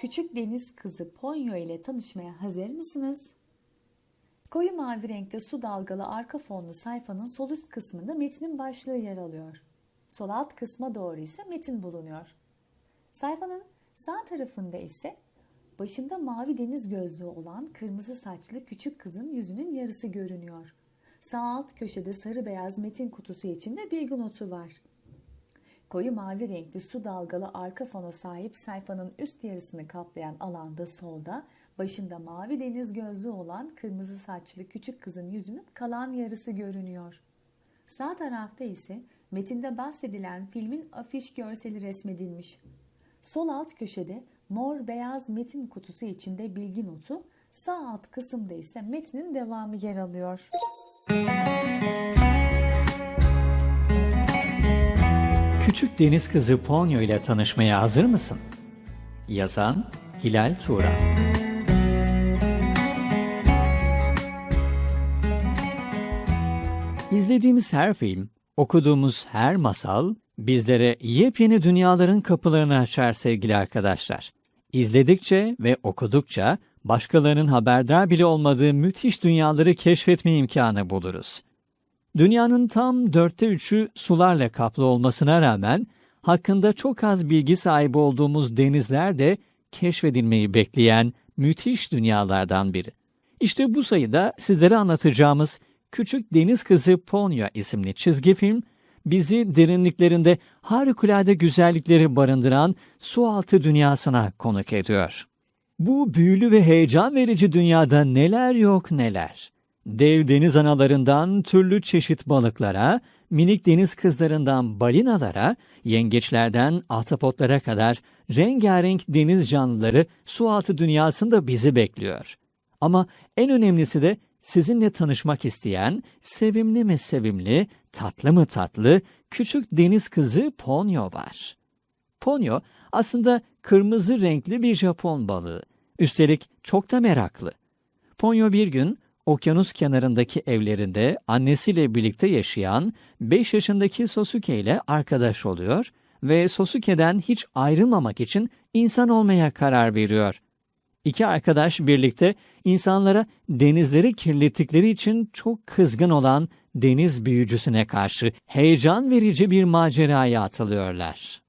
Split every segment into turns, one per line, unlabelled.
Küçük deniz kızı Ponyo ile tanışmaya hazır mısınız? Koyu mavi renkte su dalgalı arka fonlu sayfanın sol üst kısmında metnin başlığı yer alıyor. Sol alt kısma doğru ise metin bulunuyor. Sayfanın sağ tarafında ise başında mavi deniz gözlüğü olan kırmızı saçlı küçük kızın yüzünün yarısı görünüyor. Sağ alt köşede sarı beyaz metin kutusu içinde bilgi notu var. Koyu mavi renkli su dalgalı arka fona sahip sayfanın üst yarısını kaplayan alanda solda, başında mavi deniz gözlü olan kırmızı saçlı küçük kızın yüzünün kalan yarısı görünüyor. Sağ tarafta ise metinde bahsedilen filmin afiş görseli resmedilmiş. Sol alt köşede mor beyaz metin kutusu içinde bilgi notu, sağ alt kısımda ise metnin devamı yer alıyor.
Küçük deniz kızı Ponyo ile tanışmaya hazır mısın? Yazan Hilal Turan İzlediğimiz her film, okuduğumuz her masal bizlere yepyeni dünyaların kapılarını açar sevgili arkadaşlar. İzledikçe ve okudukça başkalarının haberdar bile olmadığı müthiş dünyaları keşfetme imkanı buluruz. Dünyanın tam dörtte üçü sularla kaplı olmasına rağmen hakkında çok az bilgi sahibi olduğumuz denizler de keşfedilmeyi bekleyen müthiş dünyalardan biri. İşte bu sayıda sizlere anlatacağımız Küçük Deniz Kızı Ponya isimli çizgi film bizi derinliklerinde harikulade güzellikleri barındıran sualtı dünyasına konuk ediyor. Bu büyülü ve heyecan verici dünyada neler yok neler. Dev deniz analarından türlü çeşit balıklara, minik deniz kızlarından balinalara, yengeçlerden ahtapotlara kadar rengarenk deniz canlıları sualtı dünyasında bizi bekliyor. Ama en önemlisi de sizinle tanışmak isteyen sevimli mi sevimli, tatlı mı tatlı küçük deniz kızı Ponyo var. Ponyo aslında kırmızı renkli bir Japon balığı. Üstelik çok da meraklı. Ponyo bir gün okyanus kenarındaki evlerinde annesiyle birlikte yaşayan 5 yaşındaki Sosuke ile arkadaş oluyor ve Sosuke'den hiç ayrılmamak için insan olmaya karar veriyor. İki arkadaş birlikte insanlara denizleri kirlettikleri için çok kızgın olan deniz büyücüsüne karşı heyecan verici bir maceraya atılıyorlar.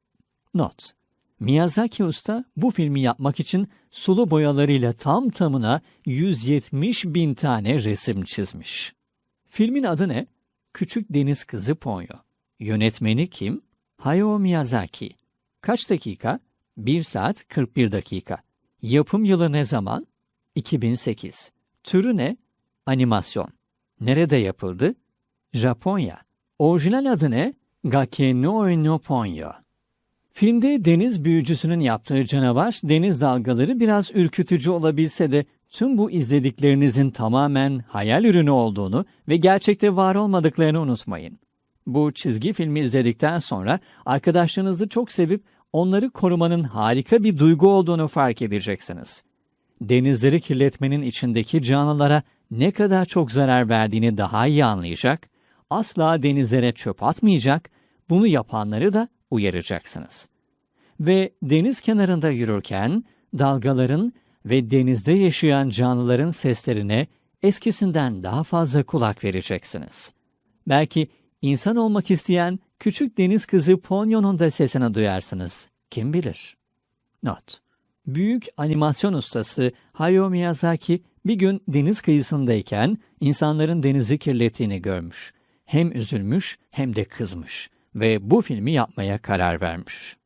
Not Miyazaki Usta bu filmi yapmak için sulu boyalarıyla tam tamına 170 bin tane resim çizmiş. Filmin adı ne? Küçük Deniz Kızı Ponyo. Yönetmeni kim? Hayao Miyazaki. Kaç dakika? 1 saat 41 dakika. Yapım yılı ne zaman? 2008. Türü ne? Animasyon. Nerede yapıldı? Japonya. Orijinal adı ne? Gake no no Ponyo. Filmde deniz büyücüsünün yaptığı canavar deniz dalgaları biraz ürkütücü olabilse de tüm bu izlediklerinizin tamamen hayal ürünü olduğunu ve gerçekte var olmadıklarını unutmayın. Bu çizgi filmi izledikten sonra arkadaşlarınızı çok sevip onları korumanın harika bir duygu olduğunu fark edeceksiniz. Denizleri kirletmenin içindeki canlılara ne kadar çok zarar verdiğini daha iyi anlayacak, asla denizlere çöp atmayacak, bunu yapanları da uyaracaksınız. Ve deniz kenarında yürürken dalgaların ve denizde yaşayan canlıların seslerine eskisinden daha fazla kulak vereceksiniz. Belki insan olmak isteyen küçük deniz kızı Ponyo'nun da sesini duyarsınız. Kim bilir? Not. Büyük animasyon ustası Hayao Miyazaki bir gün deniz kıyısındayken insanların denizi kirlettiğini görmüş. Hem üzülmüş hem de kızmış ve bu filmi yapmaya karar vermiş.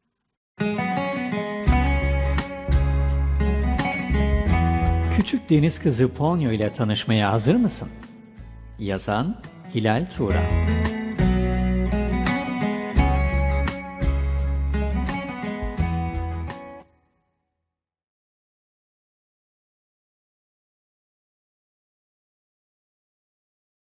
Küçük deniz kızı Ponyo ile tanışmaya hazır mısın? Yazan Hilal Turan